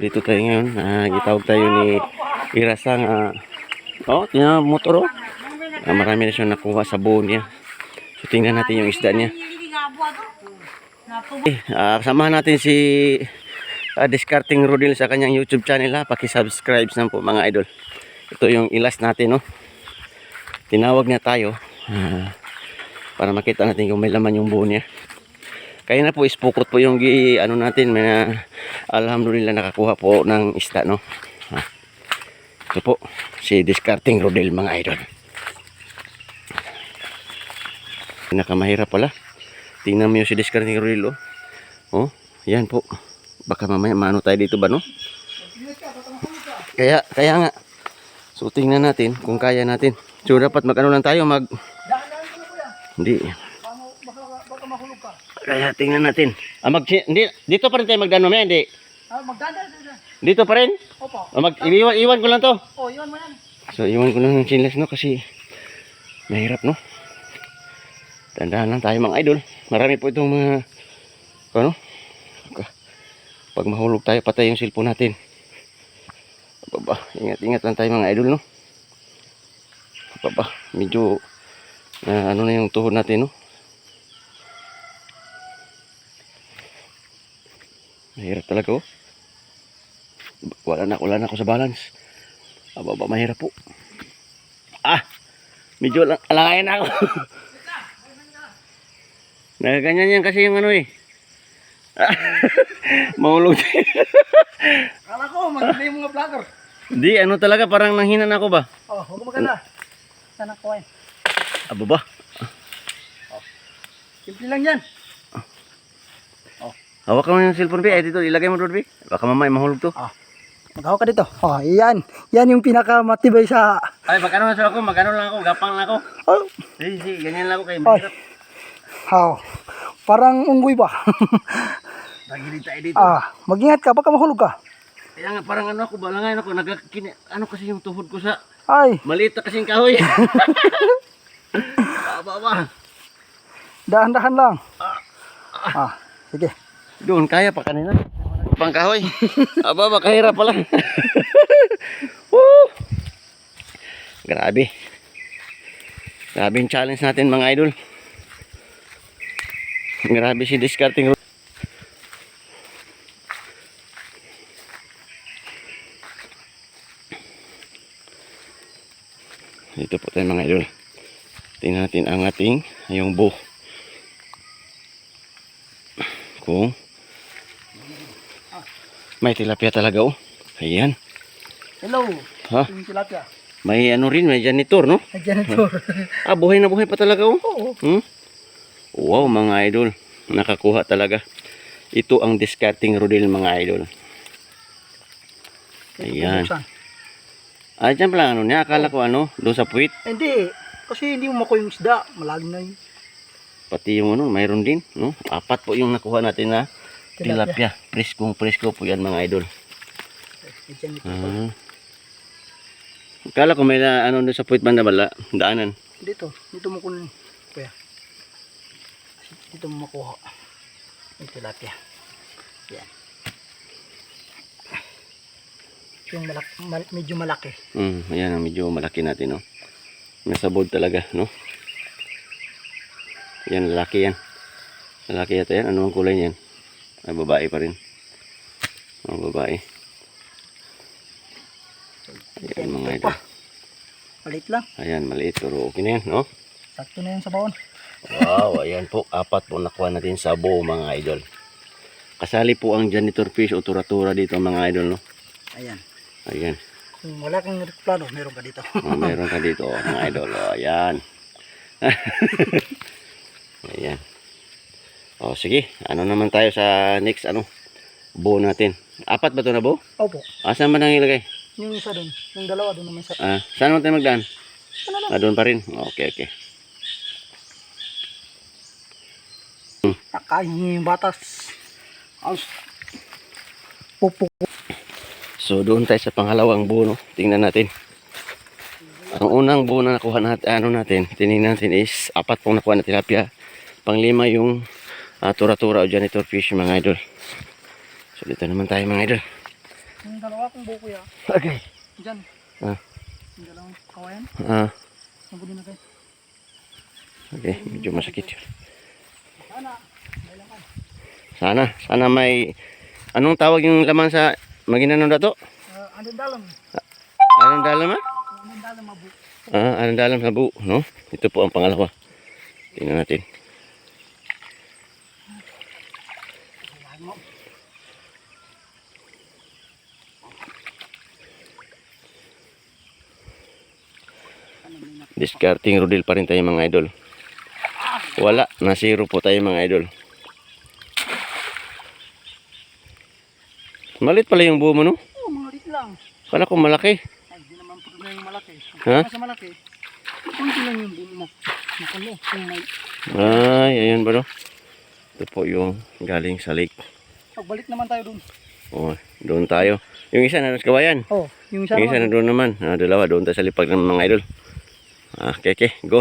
dito tayo ngayon. Ah, gitawag tayo ni Irasang. Ah, oh, tingnan mo motor oh. Ah, marami na siyang nakuha sa buo niya. So tingnan natin yung isda niya. Eh, ah, samahan natin si ah, Discarding Rodil sa kanyang YouTube channel ha. Paki-subscribe na po mga idol. Ito yung ilas natin no. Tinawag niya tayo ah, para makita natin kung may laman yung buo niya. Kaya na po ispukot po yung ano natin, may na, alhamdulillah nakakuha po ng isda, no? Ha. Ito po, si Discarding Rodel, mga idol. Pinakamahirap pala. Tingnan mo yung si Discarding Rodel, oh. Oh, yan po. Baka mamaya maano tayo dito ba, no? Kaya, kaya nga. So, tingnan natin kung kaya natin. So, dapat mag-ano lang tayo, mag... Hindi. Kaya tingnan natin. Ah, mag hindi, dito pa rin tayo magdano mamaya, hindi. Ah, magdanda dito. Dito pa rin. Opo. Ah, mag iwan, iwan ko lang to. Oh, yun mo yan. So iwan ko lang ng chinless no kasi mahirap no. Tandaan lang tayo mga idol. Marami po itong mga ano? Pag mahulog tayo patay yung cellphone natin. Baba, ingat-ingat lang tayo mga idol no. Baba, medyo na ano na yung tuhod natin no. Mahirap talaga oh. Wala na, wala na ako sa balance. Aba ba, mahirap po. Ah! Medyo lang, alangayan na ako. Nagaganyan yan kasi yung ano eh. Ah, Mahulog. Kala ko, maganda yung mga vlogger. Di, ano talaga, parang nanghinan ako ba? Oh, huwag maganda. Sana ko eh. Aba ba? Simple lang yan. Hawak mo yung cellphone, Bi. Eh, dito, ilagay mo doon, Bi. Baka mamaya mahulog to. Maghawak ka dito. Oh, yan. Yan yung pinakamatibay sa... Ay, magkano na ako, magkano lang ako, gapang lang ako. Oh, Sige, sige, ganyan lang ako kayo. Ay. Mahirap. oh. Parang unggoy ba? Tagilid tayo dito. ah, mag-ingat ka, baka mahulog ka. Kaya nga, parang ano ako, balangayan ako, nagkakini, ano kasi yung tuhod ko sa, Ay, maliit na kasing kahoy. Aba, aba. dahan-dahan lang. Ah, sige. Doon, kaya pa kanina. Pang kahoy. Aba, ba, kahirap pala. Woo! Grabe. Grabe yung challenge natin mga idol. Grabe si discarding. Dito po tayo mga idol. Tingnan natin ang ating yung buh. Kung may tilapia talaga oh. Ayan. Hello. Ha? Yung tilapia. May ano rin, may janitor no? Ay, janitor. Ah, buhay na buhay pa talaga oh. Oo. Hmm? Wow, mga idol. Nakakuha talaga. Ito ang discarding rodil mga idol. Ayan. Ah, dyan pala ano niya. Akala ko ano, doon sa puwit. Hindi. Kasi hindi mo makuha yung isda. Malalim na yun. Pati yung ano, mayroon din. No? Apat po yung nakuha natin na tilapia. Preskong presko po yan mga idol. Ah. Akala ko may na, ano doon sa puwit banda bala. Daanan. Dito. Dito mo kunin. Kuya. Dito mo makuha. Yung tilapia. Yan. Yung malak mal- medyo malaki. Hmm, ayan ang medyo malaki natin, no. Nasa board talaga, no. Yan, lalaki yan. Lalaki yata yan. Ano ang kulay niyan? Ay, babae pa rin. Oh, babae. Ayan, mga Ito. Malit lang. Ayan, maliit. Pero okay na yan, no. Sakto na yan sa bawon. Wow, ayan po. Apat po nakuha natin sa buo, mga idol. Kasali po ang janitor fish o tura-tura dito, mga idol, no. Ayan. Ayan. Kung wala kang plano, meron ka dito. Oh, meron ka dito, mga idol. Oh, ayan. Oh, sige. Ano naman tayo sa next, ano, buo natin. Apat ba ito na buo? Opo. Asan ba nang ilagay? Yung isa dun. Yung dalawa dun naman sa... Ah, saan naman tayo magdaan? Ano lang. Ah, doon pa rin. Okay, okay. Nakain niya yung batas. Aus. Pupo. So, doon tayo sa pangalawang buo, no? Tingnan natin. Ang unang buo na nakuha natin, ano natin, tinignan natin is apat pong nakuha na tilapia. Panglima yung ah, tura-tura o janitor fish, mga idol. So, dito naman tayo, mga idol. kong buko ya. Okay. Diyan. Ah. Yung dalawang kawayan. Ah, Nabuli na kayo. okay. Medyo masakit yun. Sana. May laman. Sana, sana may... Anong tawag yung laman sa maginanong dato? Uh, anong dalam? Anong dalam ah? Anong dalam mabu? Ah, anong dalam sa buo, no? Ito po ang pangalawa. Tingnan natin. Kailangan mo. Ano may nak- Discarding rodil pa rin tayo mga idol. Wala, na zero po tayo mga idol. Malit pala yung buo mo, no? Oh, mga lit lang. Kala ko malaki. Ay, di naman problema yung malaki. Ha? Kasi malaki. Kunti lang yung bumo. Makalo. Kung may Ay, ayun ba, no? Ito po yung galing sa lake. pagbalik naman tayo dun. Oh, doon tayo. Yung isa na sa kawayan. Oh, yung isa Yung isa na doon naman. Ah, dalawa, doon tayo sa lipag ng mga idol. Ah, okay, okay. Go.